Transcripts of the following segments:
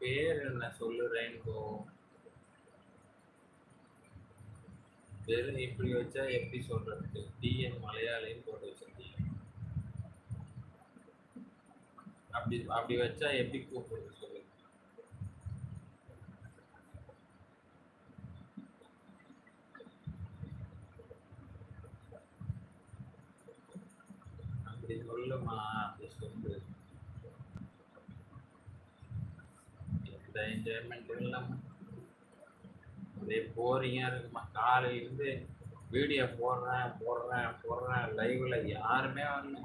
பேர் என்ன சொல்லுறேன்னு ரெயின்போ வெறும் இப்படி வச்சா எப்படி சொல்றது? டிஎன் மலையாளின்னு போட்டு வச்சிருக்கீங்க. அப்படி அப்படி வச்சா எப்படி கூப்பிடுறது சொல்லு அப்படி சொல்லுமா அப்படி சொல்லு. எந்த என்ஜாய்மெண்ட்டும் இல்லாமல் அதே போரிங்காக இருக்குமா? காலையிலேருந்து வீடியோ போடுறேன் போடுறேன் போடுறேன். லைவில் யாருமே வரல.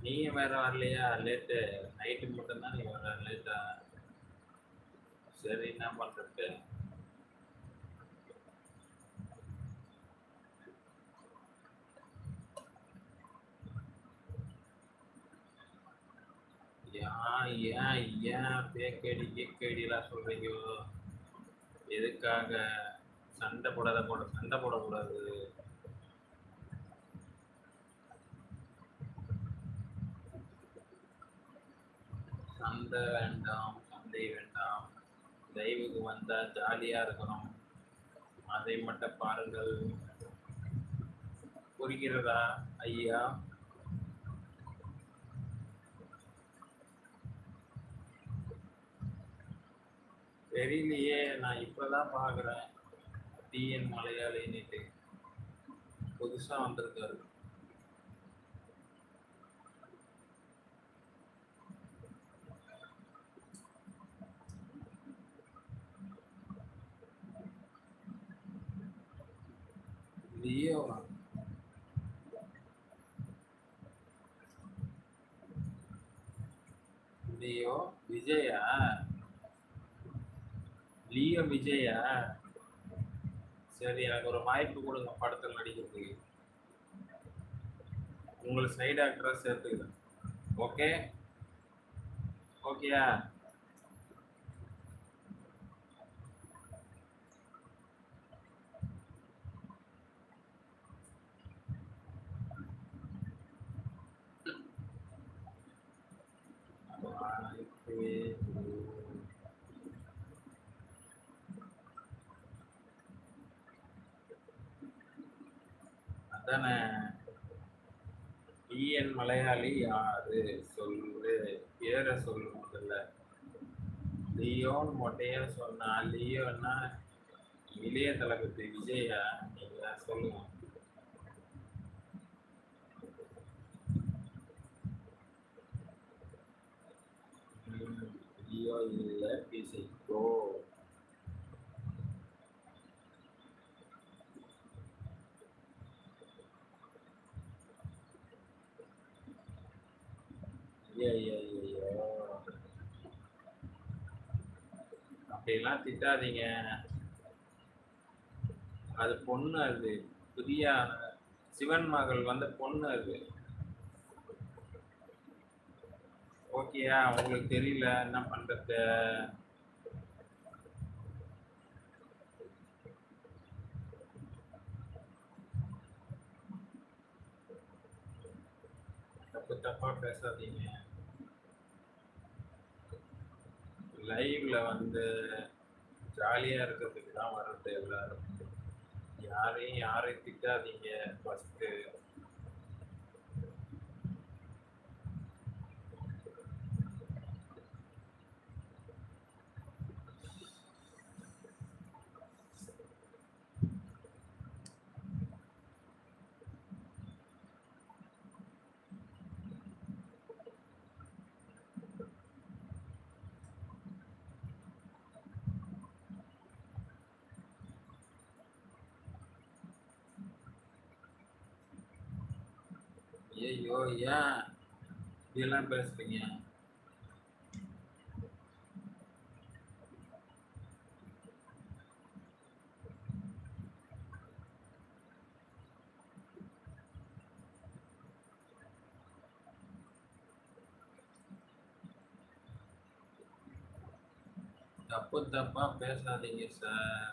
நீங்கள் வேறு வரலையா? லேட்டு நைட்டு மட்டும்தான் நீ வர லேட்டா சரி என்ன பண்ணுறது ஏன் ஏன் ஏன் பேக்கடி கேக்கடிலாம் சொல்றீங்க? எதுக்காக சண்டை போடாத போட சண்டை போடக்கூடாது? சண்டை வேண்டாம் சண்டை வேண்டாம். தெய்வுக்கு வந்தா ஜாலியா இருக்கணும். அதை மட்டும் பாருங்கள். புரிகிறதா ஐயா? தெரியலையே நான் இப்பதான் பார்க்குறேன் டிஎன் மலையாளின்னுட்டு புதுசாக வந்திருக்காரு. Leo. Leo Vijaya? Leo Vijaya? சரி எனக்கு ஒரு வாய்ப்பு கொடுங்க படத்தில் நடிக்கிறதுக்கு. உங்களை சைடு ஆக்டராக சேர்த்துக்கிறேன். ஓகே ஓகேயா வாய்ப்பு அதானே? டிஎன் மலையாளி யாரு? சொல்லு. பேரை சொல்லு முதல்ல. லியோன்னு மொட்டையா சொன்னா லியோன்னா இளைய தளபதி விஜயா? நீங்க சொல்லுங்க. லியோ இல்லை பிசைக்கோ அப்படிலாம் திட்டாதீங்க. அது பொண்ணு அது. புதிய சிவன் மகள் வந்த பொண்ணு அது. ஓகேயா உங்களுக்கு தெரியல என்ன பண்றது? தப்பு தப்பா பேசாதீங்க. லைவ்ல வந்து ஜாலியா இருக்கிறதுக்கு தான் வர்றது எல்லாரும். யாரையும் யாரையும் திட்டாதீங்க ஃபஸ்ட்டு ஃபர்ஸ்ட் ஐயோ ஏன் இப்படியெல்லாம் பேசுறீங்க தப்பு தப்பா பேசாதீங்க சார்